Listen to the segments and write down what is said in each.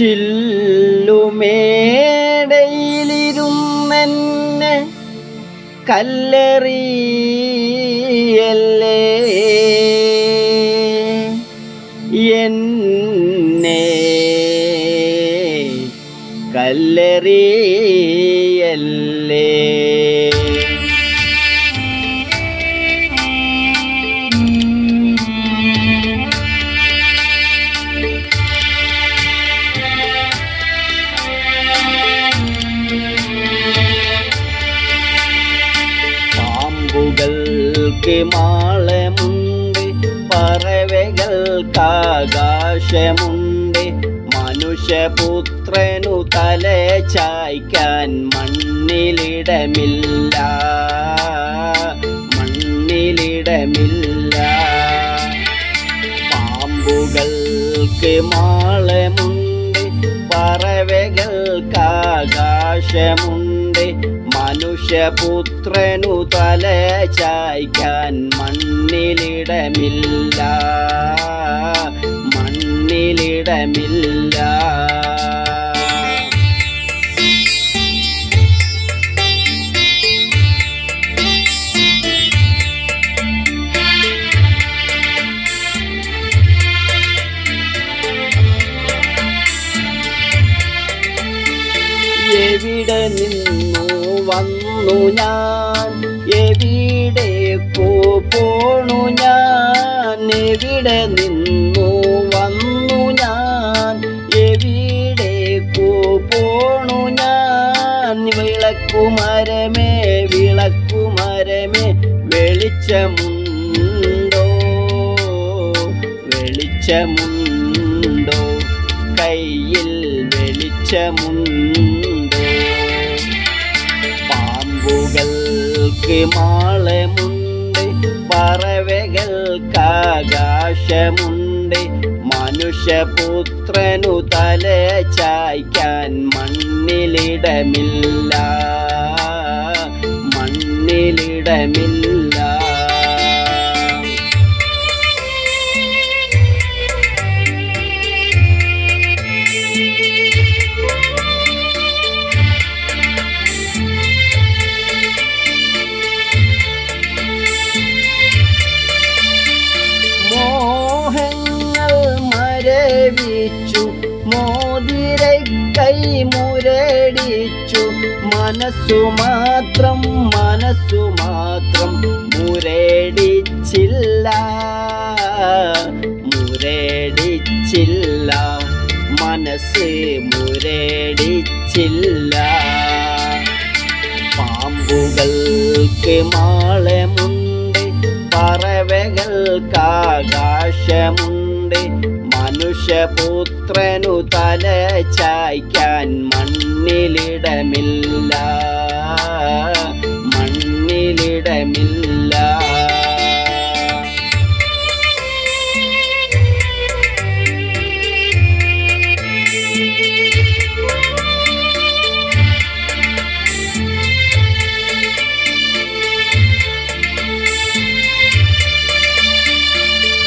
ചില്ലുമേടയിലിരുന്നെ കല്ലെറിയല്ലേ? എന്നെ കല്ലെറിയല്ലേ? പാമ്പുകൾക്ക് മാളമുണ്ട് പറവകൾക്കാകാശമുണ്ട് മനുഷ്യപുത്രനു തല ചായ്ക്കാൻ മണ്ണിലിടമില്ല. മണ്ണിലിടമില്ല. പാമ്പുകൾക്ക് മാളമുണ്ട് പറവകൾക്കാകാശമുണ്ട് മനുഷ്യപുത്രനു തല ചായ്ക്കാൻ മണ്ണിലിടമില്ല. മണ്ണിലിടമില്ല. എവിടെ നിന്നു വന്നു ഞാൻ? എവിടെ പോണു ഞാൻ? എവിടെ നിന്നു വന്നു ഞാൻ? എവിടെ പോണു ഞാൻ? വിളക്കുമരമേ വിളക്കുമരമേ വെളിച്ചമുണ്ടോ? വെളിച്ചമുണ്ടോ? കയ്യിൽ വെളിച്ചമുണ്ടോ? മാളമുണ്ട് പറവകൾക്കാകാശമുണ്ട് മനുഷ്യപുത്രനു തല ചായ്ക്കാൻ മണ്ണിലിടമില്ല മണ്ണിലിടമില്ല. മരവിച്ചു മോതിരൈ കൈ മുരടിച്ചു. മനസ്സു മാത്രം മനസ്സു മാത്രം മുരടിച്ചില്ല മുരടിച്ചില്ല. മനസ്സ് മുരടിച്ചില്ല. പാമ്പുകൾക്ക് മാളമുണ്ട് പറവകൾക്കാകാശമുണ്ട് മനുഷ്യപുത്രനു തല ചായ്ക്കാൻ മണ്ണിലിടമില്ല. മണ്ണിലിടമില്ല.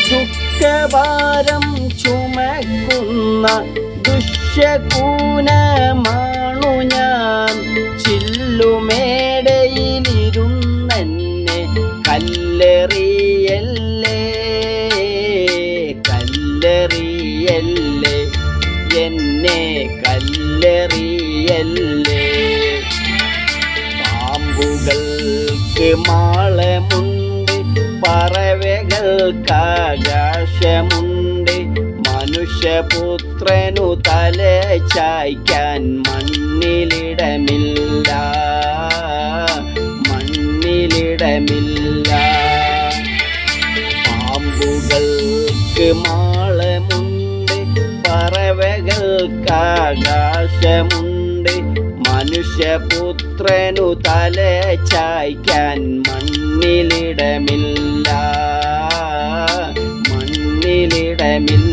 ദുഃഖഭാരം ചുമക്കുന്ന ദുഷ്യകൂനമാണു ഞാൻ. ചില്ലുമേടയിലിരുന്നെന്നെ കല്ലെറിയല്ലേ കല്ലെറിയല്ലേ എന്നെ കല്ലെറിയല്ലേ. പാമ്പുകൾക്ക് മാളമുണ്ട് പറവകൾക്കാകാശമുണ്ട് മനുഷ്യപുത്രനു തല ചായ്ക്കാൻ മണ്ണിലിടമില്ല. മണ്ണിലിടമില്ല. പാമ്പുകൾക്ക് മാളമുണ്ട് പറവകൾക്കാകാശമുണ്ട്. മനുഷ്യപുത്രനു തല ചായ്ക്കാൻ മണ്ണിലിടമില്ല. മണ്ണിലിടമില്ല.